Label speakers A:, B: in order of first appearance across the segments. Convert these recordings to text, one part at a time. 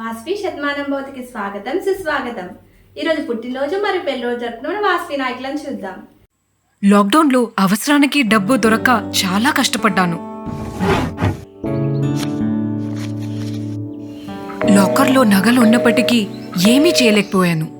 A: వాస్వి శతమానం భౌతికి స్వాగతం సుస్వాగతం. ఈరోజు పుట్టినరోజు మరియు పెళ్ళిరోజు జరుపుకున్న వాస్వి నాయకులను చూద్దాం.
B: లాక్డౌన్లో అవసరానికి డబ్బు దొరక్క చాలా కష్టపడ్డాను. లాకర్లో నగలు ఉన్నప్పటికీ ఏమీ చేయలేకపోయాను.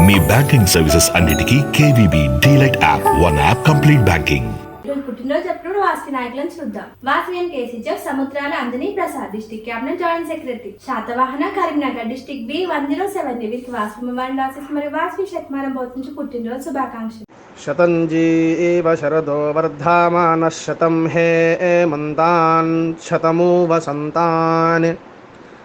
C: మీ బ్యాంకింగ్ సర్వీసెస్ అన్నిటికీ KVB DLite app one app complete
A: banking. పుట్టినరోజు అప్పుడు వాస్కి నాయకులను చూద్దాం. వాస్వియన్ కేసీజఫ్ సముద్రాల అందని Prasad district cabinet joint secretary Shatavahana Karimnagar district B one zero seven with Vasvi వాసెస్ మరియు వాస్వి శతమానం బోధించి పుట్టినరోజు శుభాకాంక్షలు.
D: శతంజీ ఇవ శరదో వర్ధమాన శతం హే మంతాన్ శతము వసంతాన్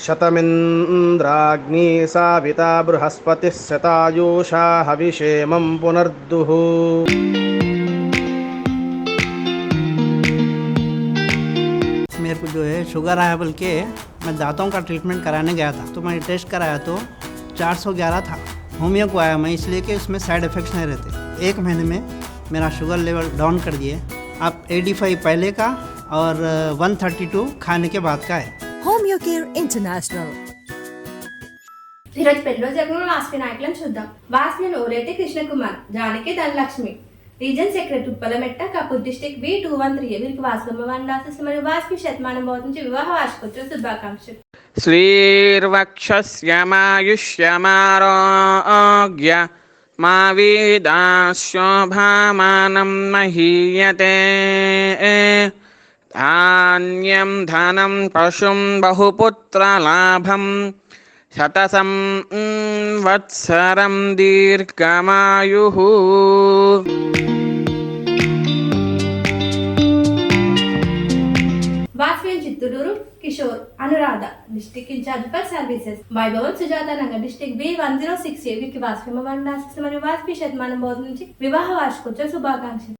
D: शतमिन्द्राग्नी साविता बृहस्पतिः शतायुषा हविषेमं पुनर्दुः।
E: मेरे को जो है शुगर आया बोल के मैं दांतों का ट्रीटमेंट कराने गया था तो मैंने टेस्ट कराया तो 411 था। होमियो को आया मैं, इसलिए कि उसमें साइड इफ़ेक्ट्स नहीं रहते। एक महीने में मेरा शुगर लेवल डाउन कर दिए। अब 85 पहले का और 132 खाने के बाद का है।
F: కమ్యూకేర్ ఇంటర్నేషనల్
A: ఈరోజు పెళ్ళిలో జరిగిన వాస్పి నాయకులను చూద్దాం వాస్పిన్ ఓరైతే Krishnakumar Janaki Dhanalakshmi region secretary Uppalametta Kapoor district B two one three వీరికి వాసులమ్మ వండాల్సి మరియు వాస్పి శతమానం బోధించి వివాహ వార్షికోత్సవ శుభాకాంక్షలు
G: శ్రీర్వక్షమాయుష్యమారోగ్య మా వీదాశోభామానం మహీయతే ధాన్యం ధనం పశుం బహుపుత్రలాభం శతసం
A: వత్సరం దీర్ఘమాయు వాస్వేన్ Chittoor Kishore Anuradha district in-charge for services వైభవం Sujatha Nagar district B one zero six A వీరికి మరియు వాస్పి శతమానం బోధ నుంచి వివాహ వార్షికోత్సవ శుభాకాంక్షలు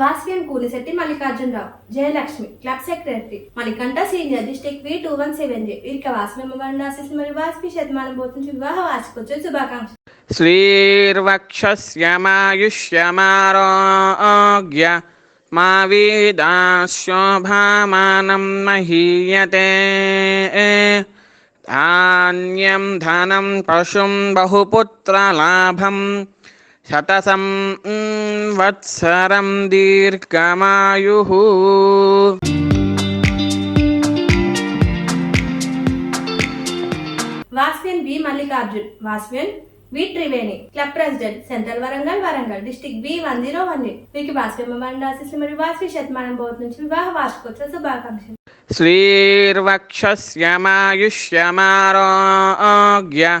A: వాస్కిన్ Koolishetty Mallikarjunarao Jayalakshmi club secretary Manikanta senior district V two one seven J వీరిక వాస్మిమ్మవారిని ఆశిస్తున్న మరియు వాస్కి శతమానం పోతుంది వివాహ వార్షికోత్సవ శుభాకాంక్ష
G: శ్రీర్వక్షమాయుష్యమారోగ్య మా వీదాశోభామానం మహీయతే. ధాన్యం ధనం పశుం బహుపుత్రలాభం శతసం వత్సరం దీర్ఘమాయు
A: వాస్విన్ B. Mallikarjun వాస్విన్ V. Triveni club president central Warangal Warangal district B. One zero one వీరికి వాస్విమ్మని రాసేసి మరియు వాస్వి శతమానం బోధ నుంచి వివాహ వార్షికోత్సవ శుభాకాంక్షలు.
G: శ్రీర్వక్షస్యమాయుష్యమారోగ్య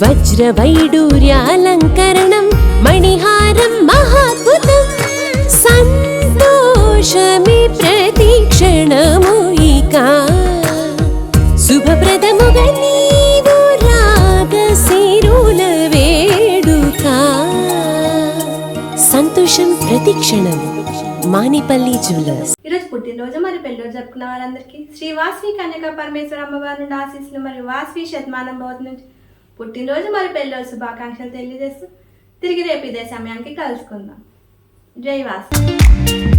F: वज्रवैडूर्यालङ्करणं मणिहारं महाद्भुतं सन्तोषमे प्रतिक्षणमूयिका शुभप्रदमुगनी సంతోషం ప్రతిక్షణం మానిపల్లి జ్యువెలర్స్
A: ఈరోజు పుట్టినరోజు మరి పెళ్ళిరోజు జరుపుకున్న వారందరికీ శ్రీ వాస్వి కన్యకా పరమేశ్వర అమ్మవారి నుండి ఆశీస్సులు మరియు వాసి శతమానం భవతి నుంచి పుట్టినరోజు మరి పెళ్ళిరోజు శుభాకాంక్షలు తెలియజేస్తూ తిరిగి రేపు ఇదే సమయానికి కలుసుకుందాం. జై వాసు.